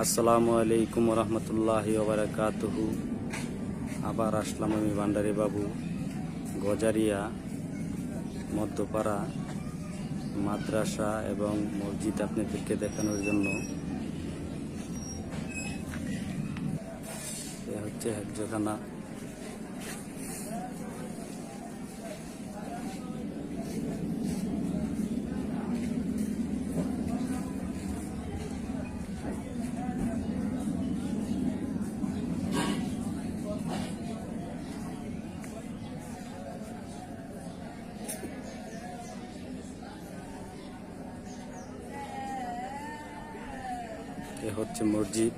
আসসালামু আলাইকুম রহমতুল্লাহ ওবরাকাতহু। আবার আসলাম আমি ভান্ডারি বাবু, গজারিয়া, মধ্যপাড়া, মাদ্রাসা এবং মসজিদ আপনাদেরকে দেখানোর জন্য। এ হচ্ছে হেফজখানা এ হচ্ছে মসজিদ।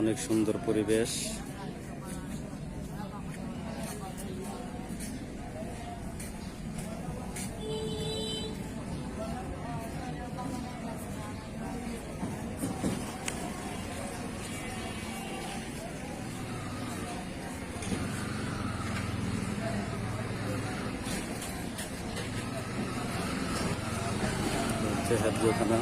অনেক সুন্দর পরিবেশ। এ হচ্ছে হেফজখানা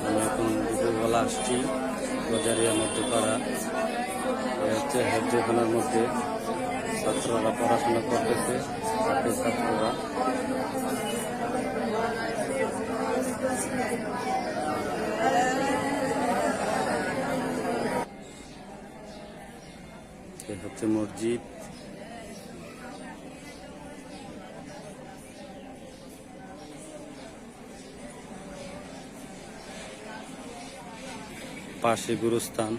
আমি এখন দুপুরবেলা আসছি। বাজারিয়া মধ্যপাড়া পাড়া হচ্ছে হেফজখানার মধ্যে ছাত্ররা পড়াশোনা করতেছে ছাত্র ছাত্ররা। হচ্ছে মসজিদ। পাশে গুরুস্থান।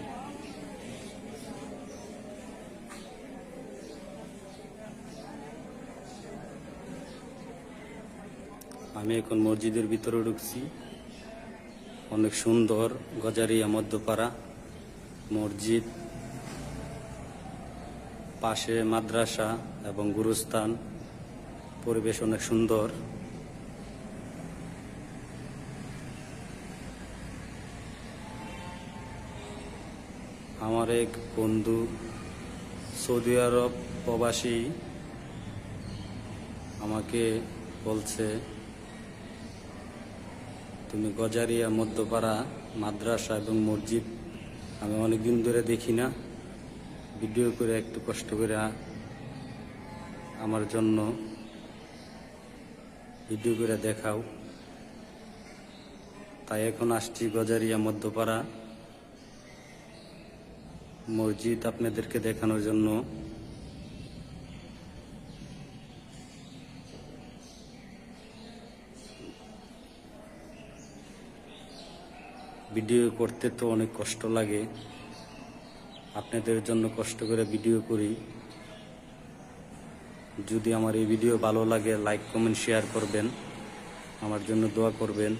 আমি এখন মসজিদের ভিতরে ঢুকছি। অনেক সুন্দর গজারিয়া মধ্যপাড়া মসজিদ। পাশে মাদ্রাসা এবং গুরুস্থান। পরিবেশ অনেক সুন্দর। আমার এক বন্ধু সৌদি আরব প্রবাসী আমাকে বলছে, তুমি গজারিয়া, মধ্যপাড়া, মাদ্রাসা এবং মসজিদ আমি অনেকদিন ধরে দেখি না। ভিডিও করে একটু কষ্ট করে আমার জন্য ভিডিও করে দেখাও। তাই এখন আসছি গজারিয়া, মধ্যপাড়া। মসজিদ আপনাদেরকে দেখানোর জন্য। ভিডিও করতে তো অনেক কষ্ট লাগে। আপনাদের জন্য কষ্ট করে ভিডিও করি। যদি আমার এই ভিডিও ভালো লাগে, লাইক, কমেন্ট, শেয়ার করবেন। আমার জন্য দোয়া করবেন।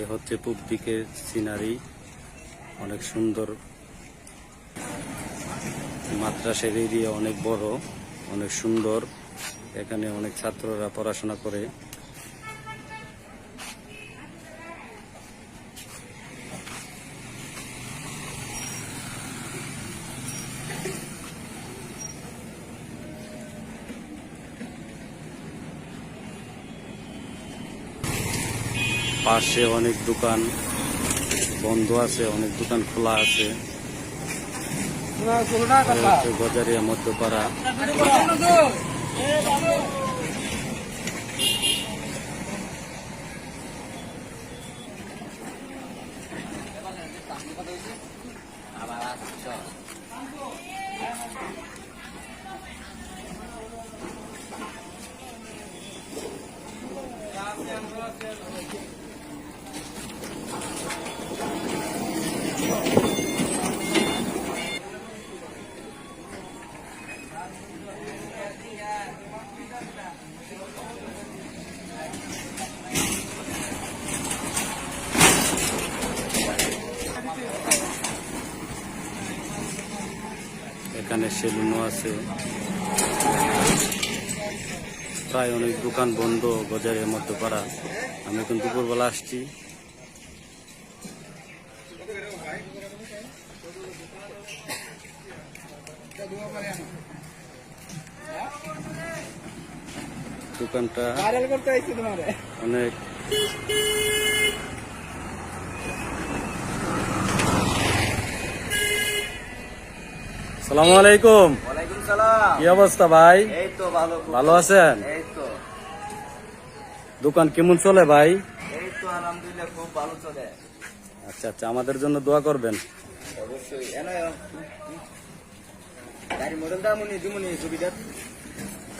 এ হচ্ছে পূব দিকের সিনারি। অনেক সুন্দর। মাদ্রাসের এরিয়া অনেক বড়, অনেক সুন্দর। এখানে অনেক ছাত্ররা পড়াশোনা করে। পাশে অনেক দোকান বন্ধ আছে অনেক দোকান খোলা আছে। গজারিয়া মধ্যপাড়া। এখানে সেলুনও আছে। প্রায় অনেক দোকান বন্ধ বাজারের মধ্যে পাড়া। আমি এখন দুপুরবেলা আসছি। দোকানটা অনেক সালামু আলাইকুম। সালাম। কি অবস্থা ভাই? ভালো আছেন? দোকান কেমন চলে ভাই? আচ্ছা আচ্ছা আমাদের জন্য দোয়া করবেন।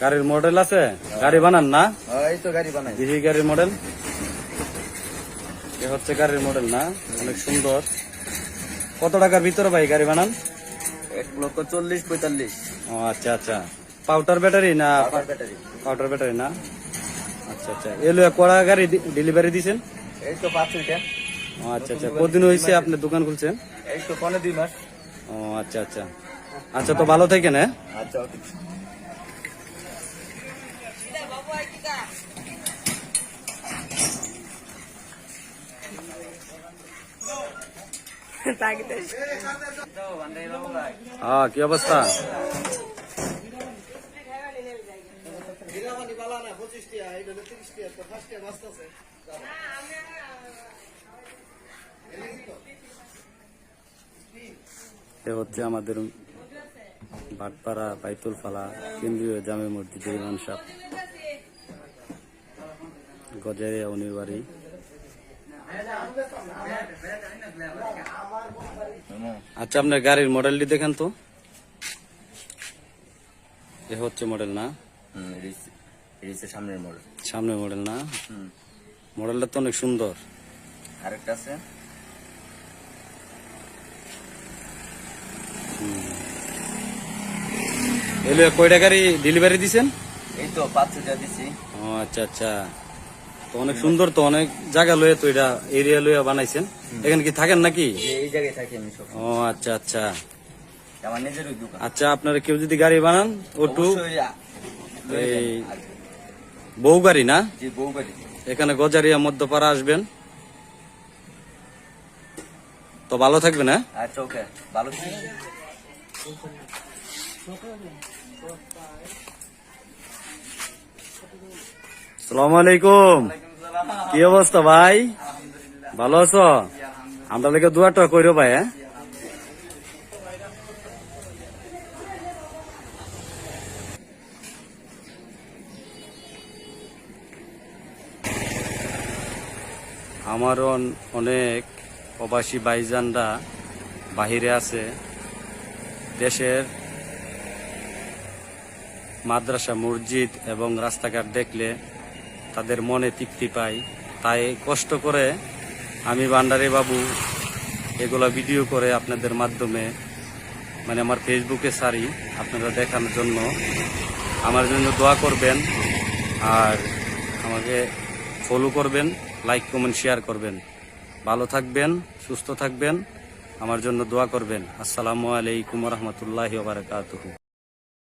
গাড়ির মডেল আছে? গাড়ি বানান না? গাড়ি দেখি গাড়ির মডেল এ হচ্ছে গাড়ির মডেল না? অনেক সুন্দর। কত টাকার ভিতরে ভাই গাড়ি বানান? এক লক্ষ চল্লিশ পঁয়তাল্লিশ। ও আচ্ছা আচ্ছা। পাউডার ব্যাটারি না ব্যাটারি। পাউডার ব্যাটারি না? আচ্ছা আচ্ছা। এলো কড়া গাড়ি ডেলিভারি এই তো পাঁচ লিটার ও আচ্ছা আচ্ছা। কতদিন হয়েছে আপনি দোকান খুলছেন? এই তো পনেরো দুই মাস। ও আচ্ছা আচ্ছা। আচ্ছা তো ভালো থাকেন হ্যাঁ? আচ্ছা হ্যাঁ কি অবস্থা? এ হচ্ছে আমাদের বাটপাড়া বাইতুল ফালা কেন্দ্রীয় জামে মসজিদের ইমাম সাহ গজারিয়া উনির বাড়ি আচ্ছা আপনার গাড়ির মডেলটি দেখেন তো। এ হচ্ছে মডেল না? সামনের মডেল সামনে মডেল না? মডেলটা তো অনেক সুন্দর। আরেকটা আছে। এলো কয়টা গাড়ি ডেলিভারি দিছেন? এই তো পাঁচ লিটার দিছি। ও আচ্ছা আচ্ছা। তো অনেক সুন্দর তো অনেক জায়গা লয়ে তো এটা এরিয়া লয়ে বানাইছেন। এখানে কি থাকেন নাকি? এই জায়গায় থাকি আমি সব। ও আচ্ছা আচ্ছা। আমার নিজেরই দোকান। আচ্ছা আপনারা কেউ যদি গাড়ি বানান ওটু এই বউ গাড়ি না? বউ এখানে গজারিয়া মধ্যপাড়া আসবেন। তো ভালো থাকবেন হ্যাঁ? আচ্ছা ওকে। ভালো ছিল সালাম আলাইকুম। কি অবস্থা ভাই? ভালো আছো? আমরা লেগে দুয়াটা কইরো ভাই হ্যাঁ? আমারও অন- অনেক প্রবাসী ভাইজানরা বাহিরে আছে। দেশের মাদ্রাসা, মসজিদ এবং রাস্তাঘাট দেখলে তাদের মনে তৃপ্তি পায় তাই কষ্ট করে আমি ভান্ডারে বাবু এগুলো ভিডিও করে আপনাদের মাধ্যমে মানে আমার ফেসবুকে সারি আপনারা দেখানোর জন্য। আমার জন্য দোয়া করবেন আর আমাকে ফলো করবেন লাইক কমেন্ট শেয়ার করবেন। ভালো থাকবেন, সুস্থ থাকবেন, আমার জন্য দোয়া করবেন। আসসালামু আলাইকুম রহমতুল্লাহ বারকাতুহু।